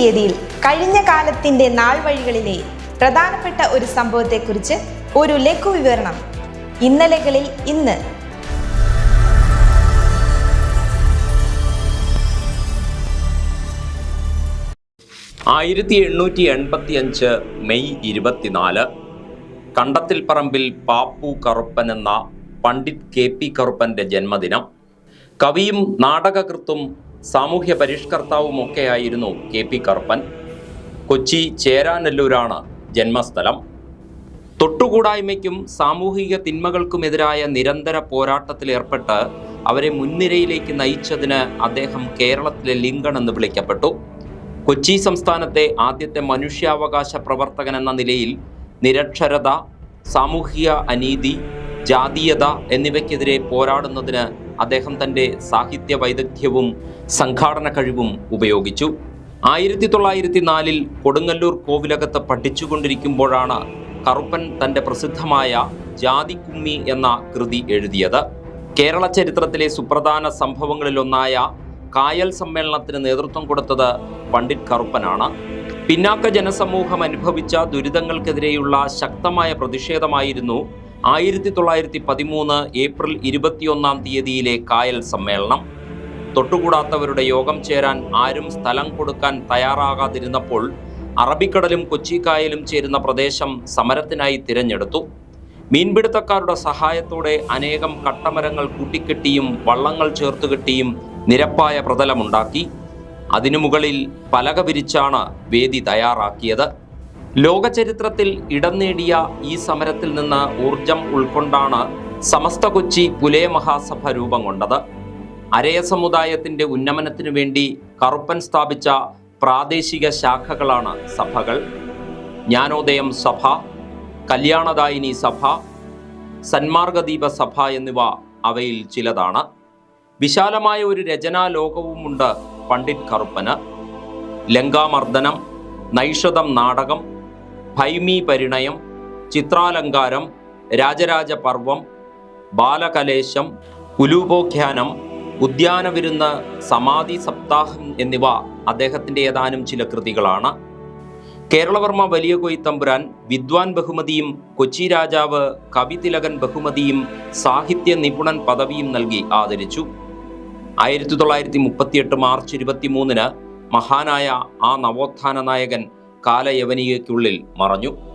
തീയതിയിൽ കഴിഞ്ഞ കാലത്തിന്റെ നാൾ വഴികളിലെ പ്രധാനപ്പെട്ട ഒരു സംഭവത്തെക്കുറിച്ച് ഒരു ലഘു വിവരണം ഇന്നലകളിൽ ഇന്ന്. ആയിരത്തി എണ്ണൂറ്റി എൺപത്തി അഞ്ച് മെയ് ഇരുപത്തിനാല് കണ്ടത്തിൽ പറമ്പിൽ പാപ്പു കറുപ്പൻ എന്ന പണ്ഡിറ്റ് കെ പി കറുപ്പന്റെ ജന്മദിനം കവിയും നാടകകൃത്തും സാമൂഹ്യ പരിഷ്കർത്താവുമൊക്കെയായിരുന്നു കെ പി കറുപ്പൻ. കൊച്ചി ചേരാനെല്ലൂരാണ് ജന്മസ്ഥലം. തൊട്ടുകൂടായ്മയ്ക്കും സാമൂഹിക തിന്മകൾക്കുമെതിരായ നിരന്തര പോരാട്ടത്തിലേർപ്പെട്ട് അവരെ മുൻനിരയിലേക്ക് നയിച്ചതിന് അദ്ദേഹം കേരളത്തിലെ ലിങ്കൺ എന്ന് വിളിക്കപ്പെട്ടു. കൊച്ചി സംസ്ഥാനത്തെ ആദ്യത്തെ മനുഷ്യാവകാശ പ്രവർത്തകൻ എന്ന നിലയിൽ നിരക്ഷരത സാമൂഹിക അനീതി ജാതീയത എന്നിവയ്ക്കെതിരെ പോരാടുന്നതിന് അദ്ദേഹം തന്റെ സാഹിത്യ വൈദഗ്ധ്യവും സംഘാടന കഴിവും ഉപയോഗിച്ചു. ആയിരത്തി തൊള്ളായിരത്തി നാലിൽ കൊടുങ്ങല്ലൂർ കോവിലകത്ത് പഠിച്ചുകൊണ്ടിരിക്കുമ്പോഴാണ് കറുപ്പൻ തന്റെ പ്രസിദ്ധമായ ജാതിക്കുമ്മി എന്ന കൃതി എഴുതിയത്. കേരള ചരിത്രത്തിലെ സുപ്രധാന സംഭവങ്ങളിലൊന്നായ കായൽ സമ്മേളനത്തിന് നേതൃത്വം കൊടുത്തത് പണ്ഡിറ്റ് കറുപ്പനാണ്. പിന്നാക്ക ജനസമൂഹം അനുഭവിച്ച ദുരിതങ്ങൾക്കെതിരെയുള്ള ശക്തമായ പ്രതിഷേധമായിരുന്നു ആയിരത്തി തൊള്ളായിരത്തി പതിമൂന്ന് ഏപ്രിൽ ഇരുപത്തിയൊന്നാം തീയതിയിലെ കായൽ സമ്മേളനം. തൊട്ടുകൂടാത്തവരുടെ യോഗം ചേരാൻ ആരും സ്ഥലം കൊടുക്കാൻ തയ്യാറാകാതിരുന്നപ്പോൾ അറബിക്കടലും കൊച്ചിക്കായലും ചേരുന്ന പ്രദേശം സമരത്തിനായി തിരഞ്ഞെടുത്തു. മീൻപിടുത്തക്കാരുടെ സഹായത്തോടെ അനേകം കട്ടമരങ്ങൾ കൂട്ടിക്കെട്ടിയും വള്ളങ്ങൾ ചേർത്തുകെട്ടിയും നിരപ്പായ പ്രതലമുണ്ടാക്കി. അതിനു മുകളിൽ പലക വിരിച്ചാണ് വേദി തയ്യാറാക്കിയത്. ലോകചരിത്രത്തിൽ ഇടം നേടിയ ഈ സമരത്തിൽ നിന്ന് ഊർജം ഉൾക്കൊണ്ടാണ് സമസ്ത കൊച്ചി പുലയ മഹാസഭ രൂപം കൊണ്ടത്. അരയ സമുദായത്തിന്റെ ഉന്നമനത്തിനു വേണ്ടി കറുപ്പൻ സ്ഥാപിച്ച പ്രാദേശിക ശാഖകളാണ് സഭകൾ. ജ്ഞാനോദയം സഭ കല്യാണദായിനി സഭ സന്മാർഗദീപ സഭ എന്നിവ അവയിൽ ചിലതാണ്. വിശാലമായ ഒരു രചനാ ലോകവുമുണ്ട് പണ്ഡിറ്റ് കറുപ്പന്. ലങ്കാമർദ്ദനം നൈഷതം നാടകം ഭൈമി പരിണയം ചിത്രാലങ്കാരം രാജരാജ പർവം ബാലകലേശം കുലൂപോഖ്യാനം ഉദ്യാനവിരുന്ന് സമാധി സപ്താഹം എന്നിവ അദ്ദേഹത്തിന്റെ ഏതാനും ചില കൃതികളാണ്. കേരളവർമ്മ വലിയ കൊയ്ത്തമ്പുരാൻ വിദ്വാൻ ബഹുമതിയും കൊച്ചി രാജാവ് കവിതിലകൻ ബഹുമതിയും സാഹിത്യ നിപുണൻ പദവിയും നൽകി ആദരിച്ചു. ആയിരത്തി തൊള്ളായിരത്തി മുപ്പത്തിയെട്ട് മാർച്ച് ഇരുപത്തിമൂന്നിന് മഹാനായ ആ നവോത്ഥാന നായകൻ കാലയവനികയ്ക്കുള്ളിൽ മറഞ്ഞു.